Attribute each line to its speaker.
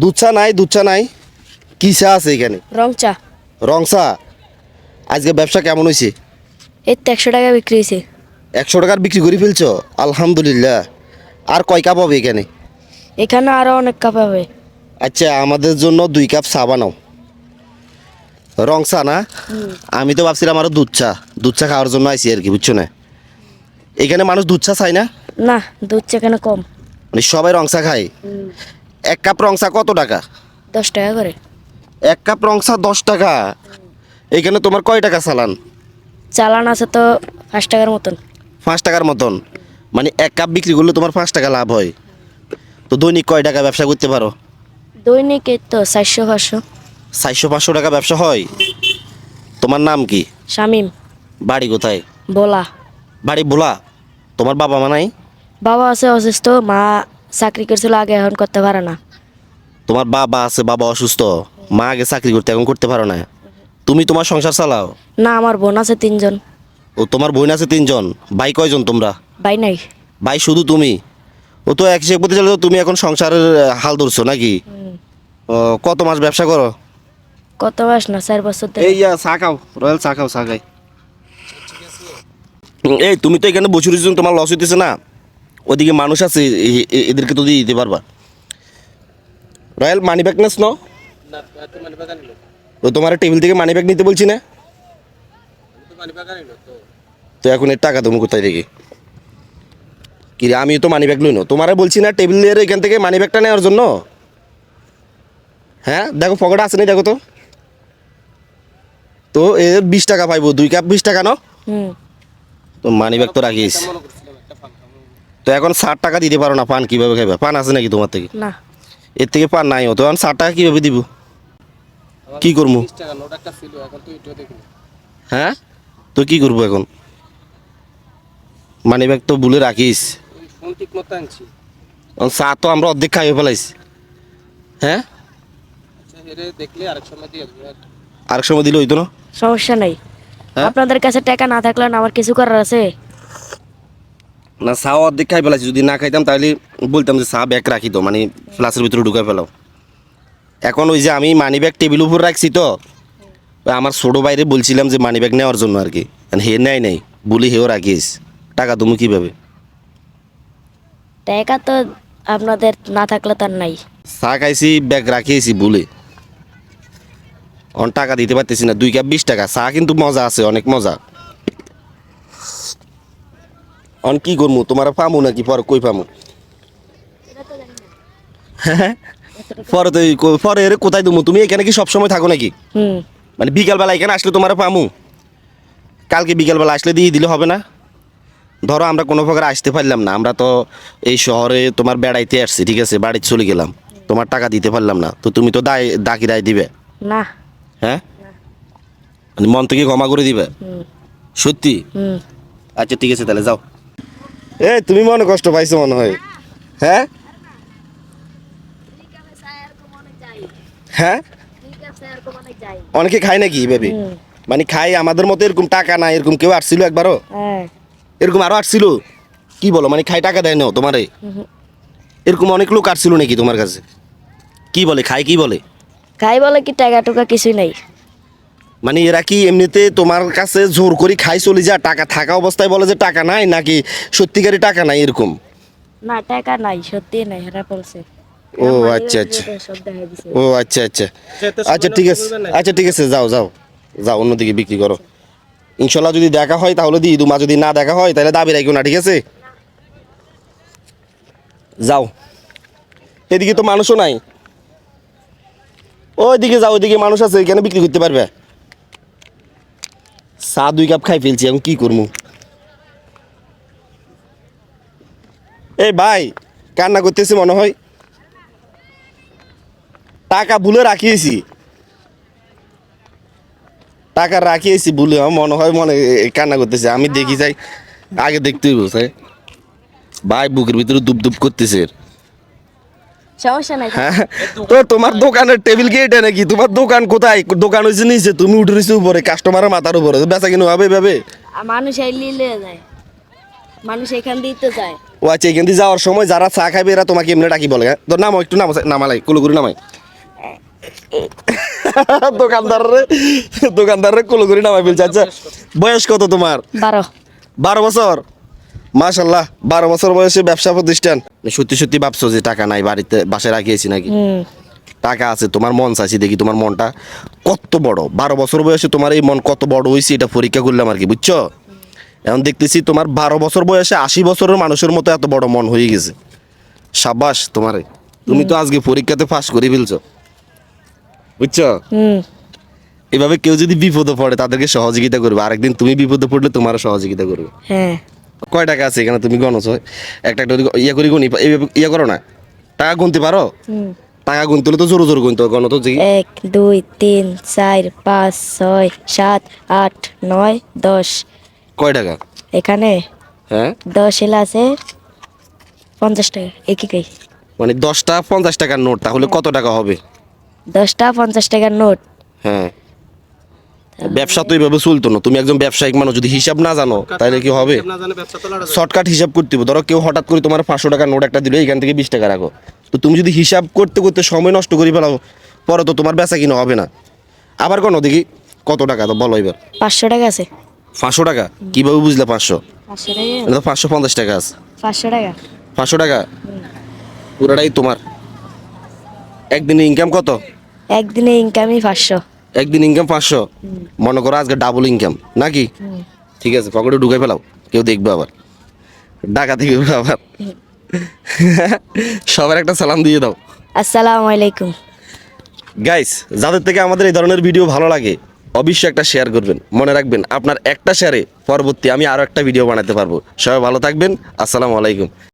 Speaker 1: দুধ চা নাই দুধ চা নাই কি চা আছে এখানে রং চা রং চা আজকে ব্যবসা কেমন হয়েছে
Speaker 2: এই তো একশো টাকা বিক্রি হয়েছে
Speaker 1: একশো টাকার বিক্রি করে ফেলছো আলহামদুলিল্লাহ আর কয় কাপ হবে এখানে
Speaker 2: এখানে আরও অনেক কাপ হবে
Speaker 1: আচ্ছা আমাদের জন্য দুই কাপ চা বানাও রং চা না আমি তো ভাবছিলাম আরও দুধ চা দুধ চা খাওয়ার জন্য আইসি আর কি বুঝছো না এখানে মানুষ দুধ চা চায় না
Speaker 2: না দুধ চা কেন কম
Speaker 1: মানে সবাই রং চা খায় এক কাপ রং চা কত টাকা দশ টাকা করে এক কাপ রং চা দশ টাকা এইখানে তোমার কয় টাকা চালান
Speaker 2: চালান আছে তো পাঁচ টাকার মতন
Speaker 1: পাঁচ টাকার মতন মানে এক কাপ বিক্রি করলে তোমার পাঁচ টাকা লাভ হয় তো দৈনিক কয় টাকা ব্যবসা করতে পারো
Speaker 2: দৈনিক এই তো চারশো পাঁচশো
Speaker 1: চারশো পাঁচশো টাকা ব্যবসা হয় তোমার নাম কি শামিম বাড়ি কোথায় বোলা বাড়ি বোলা তোমার বাবা মা নাই
Speaker 2: বাবা আছে অসুস্থ মা চাকরি করছিল আগে এখন করতে পারে না
Speaker 1: তোমার বাবা আছে বাবা অসুস্থ মা আগে চাকরি করতে এখন করতে পারো না তুমি তোমার সংসার চালাও
Speaker 2: না আমার বোন আছে তিনজন
Speaker 1: ও তোমার বোন আছে তিনজন ভাই কয়জন তোমরা ভাই নাই ভাই শুধু তুমি ও তো এক হিসেবে চলে তুমি এখন সংসারের হাল ধরছো নাকি কত মাস ব্যবসা করো
Speaker 2: কত মাস না চার বছর
Speaker 1: এই চা খাও রয়্যাল চা খাও চা খাই এই তুমি তো এখানে বসে রয়েছো তোমার লস হইতেছে না ওদিকে মানুষ আছে এদেরকে তো দিয়ে দিতে পারবা রয়্যাল মানি ব্যাগ নেস না তো তোমার টেবিল থেকে মানি ব্যাগ নিতে বলছি না তো এখন এর টাকা তুমি কোথায় থেকে কি আমি তো মানি ব্যাগ লই না তোমারে বলছি না টেবিলের এখান থেকে মানি ব্যাগটা নেওয়ার জন্য হ্যাঁ দেখো পকেটে আছে নি দেখো তো তো এর বিশ টাকা পাইবো দুই কাপ বিশ টাকা ন তো মানি ব্যাগ তো রাখিস তো এখন ষাট টাকা দিতে পারো না পান কিভাবে খাইবা পান আছে নাকি তোমার থেকে না এর থেকে পার নাই হতো কারণ সারটা কীভাবে দিব কি করবো হ্যাঁ তো কি করবো এখন মানে ব্যাগ তো ভুলে রাখিস চা তো আমরা অর্ধেক খাইয়ে ফেলাইছি হ্যাঁ আচ্ছা, আরেক সময় দিলে হইতো না
Speaker 2: সমস্যা নাই হ্যাঁ? আপনাদের কাছে টাকা না থাকলে আমার কিছু করার আছে
Speaker 1: না চা অর্ধেক খাই ফেলাছি যদি না খাইতাম তাহলে বলতাম যে চা ব্যাগ রাখি তো মানে ফ্লাসের ভিতরে ঢুকাই ফেলো এখন ওই যে আমি মানি ব্যাগ টেবিল উপর রাখছি তো আমার ছোটো বাইরে বলছিলাম যে মানি ব্যাগ নেওয়ার জন্য আর কি মানে হে নেয় নাই বলি হেও রাখিস টাকা তুমি কীভাবে
Speaker 2: টাকা তো আপনাদের না থাকলে তার নাই
Speaker 1: চা খাইছি ব্যাগ রাখিয়েছি বলে অন টাকা দিতে পারতেছি না দুই কাপ বিশ টাকা চা কিন্তু মজা আছে অনেক মজা অন কি করবো তোমার পামু নাকি পরে কই পামু পরে তো পরে এর কোথায় দেবো তুমি এখানে কি সবসময় থাকো নাকি মানে বিকালবেলা এখানে আসলে তোমার পামু কালকে বিকালবেলা আসলে দিয়ে দিলে হবে না ধরো আমরা কোনো প্রকার আসতে পারলাম না আমরা তো এই শহরে তোমার বেড়াইতে আসছি ঠিক আছে বাড়িতে চলে গেলাম তোমার টাকা দিতে পারলাম না তো তুমি তো দায় ডাকি দায় দিবে না হ্যাঁ মানে মন থেকে ক্ষমা করে দিবে সত্যি আচ্ছা ঠিক আছে তাহলে যাও এ তুমি মনে কষ্ট পাইছো মনে হয় হ্যাঁ হ্যাঁ অনেকে খায় নাকি বেবি মানে খাই আমাদের মতো এরকম টাকা না এরকম কেউ আসছিল একবারও হ্যাঁ। এরকম আরো আসছিল কি বলো মানে খাই টাকা দেয় না তোমারে এরকম অনেক লোক আসছিল নাকি তোমার কাছে কি বলে খাই কি বলে
Speaker 2: খাই বলে কি টাকা টুকা কিছুই নাই
Speaker 1: মানে এরা কি এমনিতে তোমার কাছে জোর করে খাই চলে যা টাকা থাকা অবস্থায় বলে যে টাকা নাই নাকি সত্যিকারই টাকা নাই এরকম
Speaker 2: না টাকা নাই সত্যি নাই এরা বলছে
Speaker 1: ও আচ্ছা আচ্ছা ও আচ্ছা আচ্ছা আচ্ছা, আচ্ছা ঠিক আছে আচ্ছা ঠিক আছে যাও যাও যাও অন্যদিকে বিক্রি করো আচ্ছা। ইনশাল্লাহ যদি দেখা হয় তাহলে দিই দুমা যদি না দেখা হয় তাহলে দাবি রাখিও না ঠিক আছে যাও এদিকে তো মানুষও নাই ওইদিকে যাও ওইদিকে মানুষ আছে এখানে বিক্রি করতে পারবে চা দুই কাপ খাই ফেলছি এখন কি করবো এ ভাই কান্না করতেছে মনে হয় টাকা ভুলে রাখিয়েছি টাকা রাখিয়েছি ভুলে মনে হয় মনে কান্না করতেছে আমি দেখি যাই আগে দেখতেই বসে ভাই বুকের ভিতরে দুপ দুপ করতেছে
Speaker 2: হ্যাঁ,
Speaker 1: তোমার দোকানের টেবিল নাকি তোমার দোকান কোথায় দোকান তুমি উঠে উপরে কাস্টমারের মাথার উপরে
Speaker 2: আচ্ছা,
Speaker 1: যাওয়ার সময় যারা চা খাবে এরা তোমাকে এমনি ডাকি বলে হ্যাঁ? নাম একটু নামালাই কুলুকুরি নামাই দোকানদাররে দোকানদাররে কুলুকুরি নামাই বলছে আচ্ছা বয়স কত তোমার বারো বারো বছর মাশাল্লাহ বারো বছর বয়সে ব্যবসা প্রতিষ্ঠান মানে সত্যি সত্যি ভাবছো যে টাকা নাই বাড়িতে বাসায় রাখিয়েছি নাকি টাকা আছে তোমার মন চাইছি দেখি তোমার মনটা কত বড় বারো বছর বয়সে তোমার এই মন কত বড় হয়েছে এটা পরীক্ষা করলাম আর কি বুঝছো এখন দেখতেছি তোমার বারো বছর বয়সে আশি বছরের মানুষের মতো এত বড় মন হয়ে গেছে সাবাস তোমার তুমি তো আজকে পরীক্ষাতে পাস করে ফেলছো বুঝছো এভাবে কেউ যদি বিপদে পড়ে তাদেরকে সহযোগিতা করবে আরেকদিন তুমি বিপদে পড়লে তোমারও সহযোগিতা করবে হ্যাঁ কয় টাকা আছে এখানে তুমি গণছ একটা একটা ইয়ে করি গুনি ইয়ে করো না টাকা গুনতে পারো টাকা গুনতে হলে তো জোর জোর গুনতে গণ তো
Speaker 2: এক দুই তিন চার পাঁচ ছয় সাত আট নয় দশ কয় টাকা এখানে হ্যাঁ দশ এলা আছে পঞ্চাশ টাকা একই
Speaker 1: মানে দশটা পঞ্চাশ টাকার নোট তাহলে হ্যাঁ। কত টাকা হবে
Speaker 2: দশটা পঞ্চাশ টাকার নোট হ্যাঁ
Speaker 1: ব্যবসা তো এইভাবে চলতো না তুমি একজন ব্যবসায়িক মানুষ যদি হিসাব না জানো তাহলে কি হবে শর্টকাট হিসাব করতে হবে ধরো কেউ হঠাৎ করে তোমার পাঁচশো টাকা নোট একটা দিলে এখান থেকে বিশ টাকা রাখো তো তুমি যদি হিসাব করতে করতে সময় নষ্ট করে ফেলাও পরে তো তোমার বেচা কিনা হবে না আবার কোনো দেখি কত টাকা তো বলো এবার
Speaker 2: পাঁচশো টাকা আছে
Speaker 1: পাঁচশো টাকা কিভাবে বুঝলে পাঁচশো পাঁচশো পঞ্চাশ টাকা আছে পাঁচশো টাকা পাঁচশো টাকা পুরোটাই তোমার একদিনে ইনকাম কত
Speaker 2: একদিনে ইনকামই পাঁচশো
Speaker 1: একদিন ইনকাম পাঁচশো মনে করো আজকে ডাবল ইনকাম নাকি ঠিক আছে পকেটে ঢুকে ফেলাও কেউ দেখবে আবার ডাকা থেকে আবার সবার একটা সালাম দিয়ে দাও
Speaker 2: আসসালাম আলাইকুম
Speaker 1: গাইস যাদের থেকে আমাদের এই ধরনের ভিডিও ভালো লাগে অবশ্যই একটা শেয়ার করবেন মনে রাখবেন আপনার একটা শেয়ারে পরবর্তী আমি আরও একটা ভিডিও বানাতে পারবো সবাই ভালো থাকবেন আসসালামু আলাইকুম